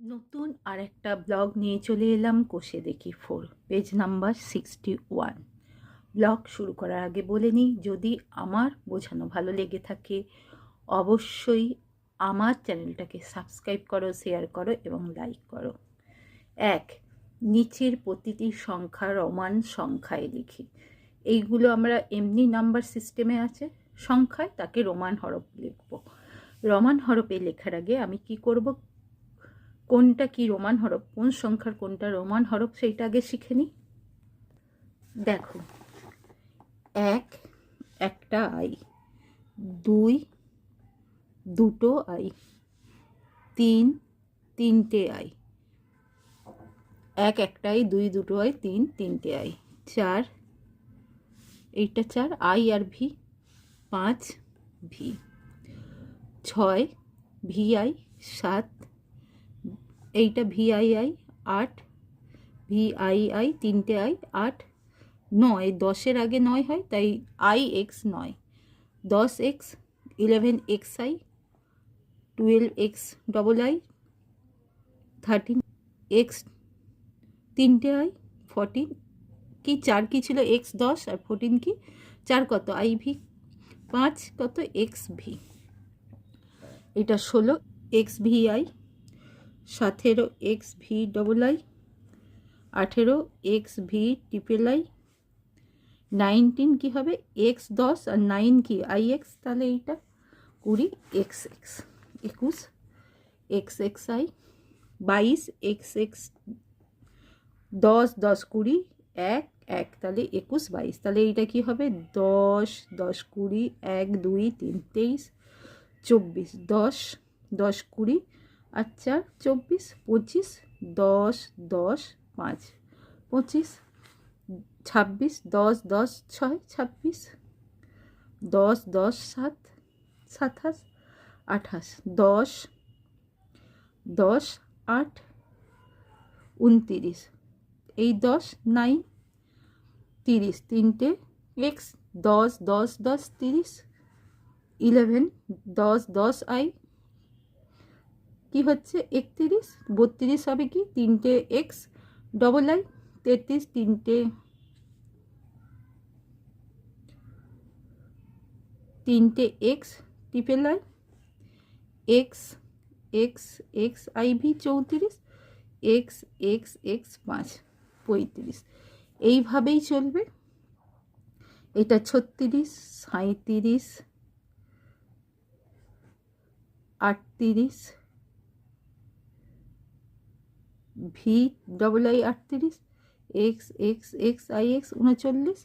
নতুন আর একটা ব্লগ নিয়ে চলে এলাম কোষে দেখি four, page number sixty one blog শুরু করার আগে বলে নিই, যদি আমার বোঝানো ভালো লেগে থাকে, অবশ্যই আমার চ্যানেলটাকে সাবস্ক্রাইব করো, শেয়ার করো এবং লাইক করো। এক, নিচের প্রতিটি সংখ্যা রমান সংখ্যায় লিখি। এইগুলো আমরা এমনি নাম্বার সিস্টেমে আছে, সংখ্যায় তাকে রোমান হরফ লিখব। রমান হরফে লেখার আগে আমি কি করব? কোনটা কি রোমান হরফ? কোন সংখ্যার কোনটা রোমান হরফ? সেইটা আগে শিখে নিই দেখো। এক, একটা আই। দুই, দুটো আই। তিন, তিনটে আই। এক, একটা দুই, দুটো আই। তিন, তিনটে আই। চার, এইটা চার। আই আর ভি। পাঁচ, ভি। ছয়, ভি আই। সাত এইটা ভি আই আই আট ভি আই আই তিনটে আই, আট, নয়, দশের আগে নয় হয়, তাই আই এক্স নয়। দশ X, eleven X I, twelve X double I thirteen X, তিনটে আই, ফোরটিন, কি চার কি ছিল? এক্স দশ আর ফোরটিন কি? চার কত? আই ভি পাঁচ কত? X V. এটা ষোলো, এক্স ভি আই সতেরো এক্স ভি ডবল আই আঠেরো X V triple I nineteen কী হবে? এক্স দশ আর নাইন কি? আই এক্স তাহলে এইটা কুড়ি এক্স এক্স একুশ এক্স এক্স আই বাইশ এক্স এক্স দশ দশ কুড়ি এক এক, তাহলে একুশ বাইশ, তাহলে এইটা কি হবে? দশ দশ কুড়ি এক দুই তিন তেইশ, চব্বিশ, দশ দশ কুড়ি আর চার চব্বিশ, পঁচিশ, দশ দশ, পাঁচ, পঁচিশ, ছাব্বিশ, দশ দশ, ছয়, ছাব্বিশ, দশ দশ, সাত, সাতাশ, আঠাশ, দশ দশ, আট, উনতিরিশ, এই দশ নাইন তিরিশ, তিনটে এক্স দশ দশ দশ, তিরিশ ইলেভেন দশ দশ, আই কি হচ্ছে? একত্রিশ, বত্রিশ হবে কি? তিনটে এক্স ডবল আই তেত্রিশ, তিনটে তিনটে X triple I X X X I V চৌত্রিশ এক্স এক্স এক্স পাঁচ, পঁয়ত্রিশ। এইভাবেই চলবে। এটা ছত্রিশ সাঁত্রিশ আটত্রিশ ভি ডবল আই আটত্রিশ X X X I X উনচল্লিশ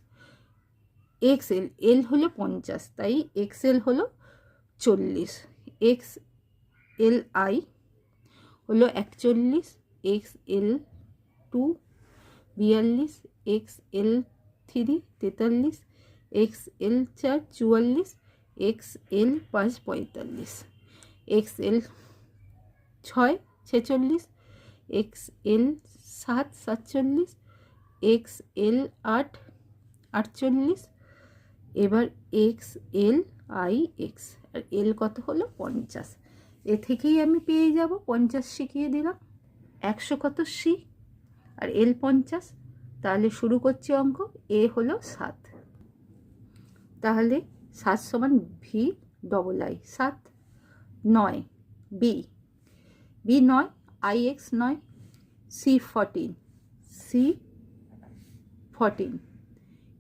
এক্স এল এল হলো পঞ্চাশ, তাই এক্স এল হলো চল্লিশ এক্স এল আই হলো একচল্লিশ এক্স এল টু বিয়াল্লিশ এক্স এল থ্রি তেতাল্লিশ এক্স এল চার, চুয়াল্লিশ এক্স এল পাঁচ, পঁয়তাল্লিশ এক্স এল ছয়, ছেচল্লিশ এক্স এল সাত সাতচল্লিশ, এক্স এল আট আটচল্লিশ, এবার এক্স এল আই এক্স, আর এল কত হলো? পঞ্চাশ। এ থেকেই আমি পেয়ে যাব, পঞ্চাশ শিখিয়ে দিলাম, একশো কত সি? আর এল পঞ্চাশ, তাহলে শুরু করছি অঙ্ক, এ হলো সাত। তাহলে সাত সমান ভি ডবল আই সাত, নয়, বি। বি নয় আই এক্স নয়, C fourteen C fourteen,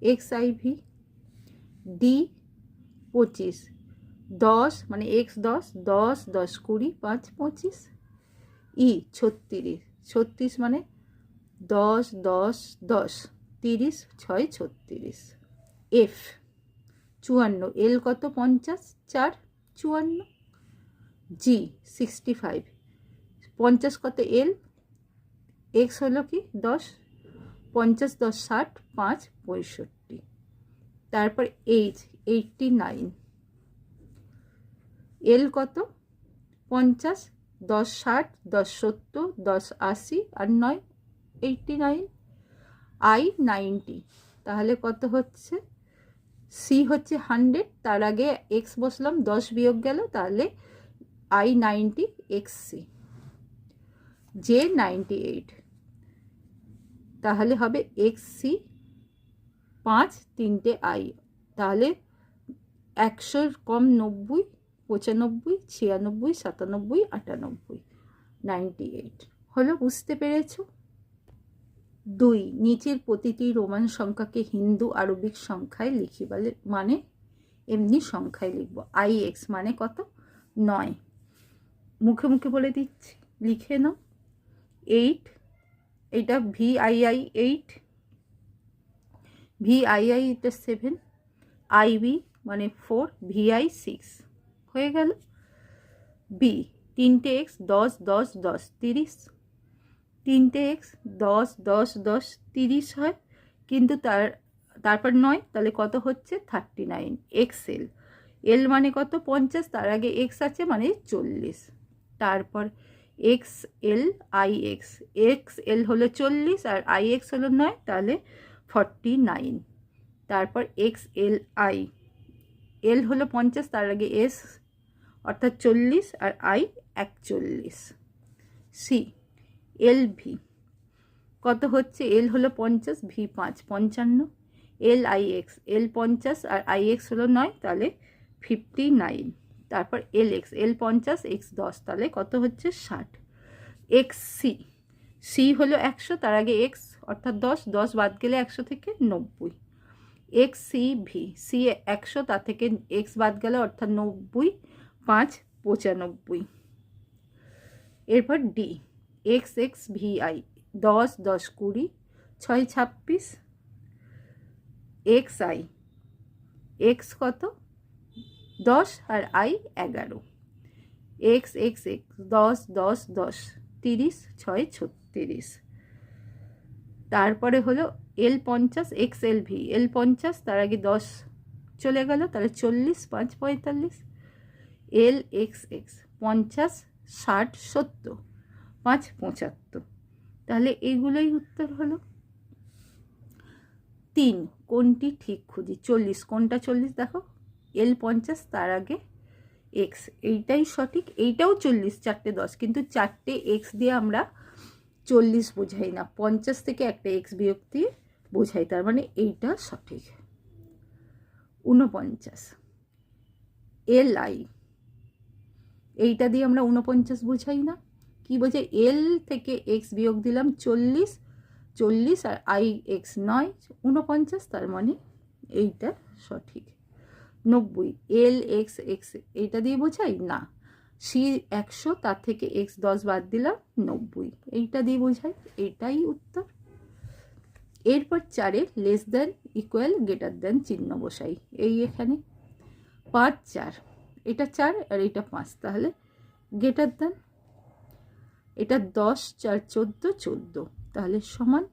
X I V, D পঁচিশ, দশ মানে এক্স দশ দশ দশ কুড়ি, পাঁচ, পঁচিশ, ই ছত্রিশ ছত্রিশ মানে দশ দশ দশ, তিরিশ, ছয়, ছত্রিশ, এফ, চুয়ান্ন, এল কত পঞ্চাশ, চার, চুয়ান্ন, জি, সিক্সটি ফাইভ পঞ্চাশ কত এল? এক্স হলো কি? দশ। পঞ্চাশ দশ ষাট, পাঁচ পঁয়ষট্টি। তারপর এইচ, এইটটি নাইন। এল কত? পঞ্চাশ দশ ষাট, দশ সত্তর, দশ আশি আর নয়, এইটটি নাইন। I ninety. তাহলে কত হচ্ছে? সি হচ্ছে হান্ড্রেড। তার আগে এক্স বসলাম, দশ বিয়োগ গেল, তাহলে I ninety, X C. J ninety eight তাহলে হবে এক্স সি পাঁচ তিনটে আই তাহলে একশোর কম নব্বই, পঁচানব্বই, ছিয়ানব্বই, সাতানব্বই, আটানব্বই। নাইনটি এইট হলো বুঝতে পেরেছ? দুই, নিচের প্রতিটি রোমান সংখ্যাকে হিন্দু আরবিক সংখ্যায় লিখি বলে মানে এমনি সংখ্যায় লিখব। আই এক্স মানে কত? নয়। মুখে মুখে বলে দিচ্ছি, লিখে নাও। Eight eight V I I এটা সেভেন আই বি মানে ফোর ভি আই সিক্স হয়ে গেল। বি তিনটে এক্স দশ দশ দশ, তিরিশ, তিনটে এক্স দশ দশ দশ, তিরিশ হয়, কিন্তু তার, তারপর নয়, তাহলে কত হচ্ছে? Thirty nine X L L মানে কত? পঞ্চাশ, তার আগে এক্স আছে মানে চল্লিশ। তারপর X L I X X L হলো চল্লিশ আর আই এক্স হলো নয়, তাহলে ফর্টি নাইন তারপর এক্স এল আই এল হলো পঞ্চাশ, তার আগে এস অর্থাৎ চল্লিশ আর আই একচল্লিশ। সি এল ভি কত হচ্ছে? এল হলো পঞ্চাশ ভি পাঁচ, পঞ্চান্ন। এল আই এক্স এল পঞ্চাশ আর আই এক্স হলো নয়, তাহলে ফিফটি নাইন তারপর এল এক্স, এল পঞ্চাশ, এক্স দশ, তাহলে কত হচ্ছে ষাট। এক্স সি সি হলো একশো, তার আগে এক্স, অর্থাৎ দশ দশ বাদ গেলে একশো থেকে নব্বই। এক্স সি ভি, সি একশো, তার থেকে এক্স বাদ গেলে অর্থাৎ নব্বই, পাঁচ পঁচানব্বই। এরপর D, X X V I, দশ দশ কুড়ি, ছয় ছাব্বিশ, এক্স আই, এক্স কত? দশ আর আই এগারো। এক্স এক্স এক্স দশ দশ দশ, তিরিশ, ছয়, ছত্রিশ। তারপরে হলো এল পঞ্চাশ এক্স এল ভি এল পঞ্চাশ, তার আগে দশ চলে গেল, তাহলে চল্লিশ, পাঁচ, পঁয়তাল্লিশ। এল এক্স এক্স পঞ্চাশ, ষাট, সত্তর, পাঁচ, পঁচাত্তর। তাহলে এগুলোই উত্তর হলো। তিন, কোনটি ঠিক খুঁজি? চল্লিশ, কোনটা চল্লিশ দেখো। এল পঞ্চাশ, তার আগে এক্স এইটাই সঠিক। এইটাও চল্লিশ, চারটে দশ। কিন্তু চারটে এক্স দিয়ে আমরা চল্লিশ বোঝাই না। পঞ্চাশ থেকে একটা এক্স বিয়োগ দিয়ে বোঝাই, তার মানে এইটা সঠিক। ঊনপঞ্চাশ। এল আই এইটা দিয়ে আমরা ঊনপঞ্চাশ বোঝাই না। কি বলছে এল থেকে এক্স বিয়োগ দিলাম চল্লিশ। চল্লিশ আর আই এক্স নয়। ঊনপঞ্চাশ, তার মানে এইটা সঠিক। নব্বই এল এক্স এক্স এইটা দিয়ে বোঝাই? না। সি একশো, তার থেকে এক্স দশ বাদ দিলাম, নব্বই। এইটা দিয়ে বোঝাই, এটাই উত্তর। এরপর চারে less than equal greater than চিহ্ন বসাই, এই এখানে। পাঁচ, চার, এটা চার আর এটা পাঁচ, তাহলে গ্রেটার দেন এটা দশ, চার, চোদ্দ চোদ্দ, তাহলে সমান,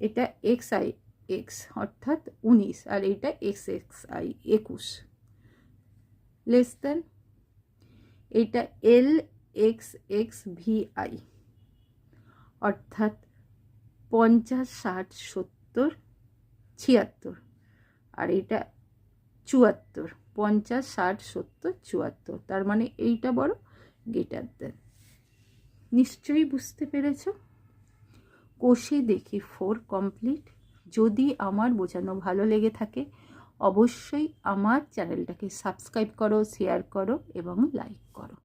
এটা এক্স আই এক্স অর্থাৎ উনিশ, আর এটা এক্স এক্স আই একুশ। লেস দেন এটা L X X V I অর্থাৎ পঞ্চাশ, ষাট, সত্তর, ছিয়াত্তর, আর এটা চুয়াত্তর, পঞ্চাশ, ষাট, সত্তর, চুয়াত্তর, তার মানে এইটা বড় গেটার দেন নিশ্চয়ই বুঝতে পেরেছ? কষে দেখি ফোর কমপ্লিট যদি আমার বোঝানো ভালো লেগে থাকে, অবশ্যই আমার চ্যানেলটাকে সাবস্ক্রাইব করো শেয়ার করো এবং লাইক করো।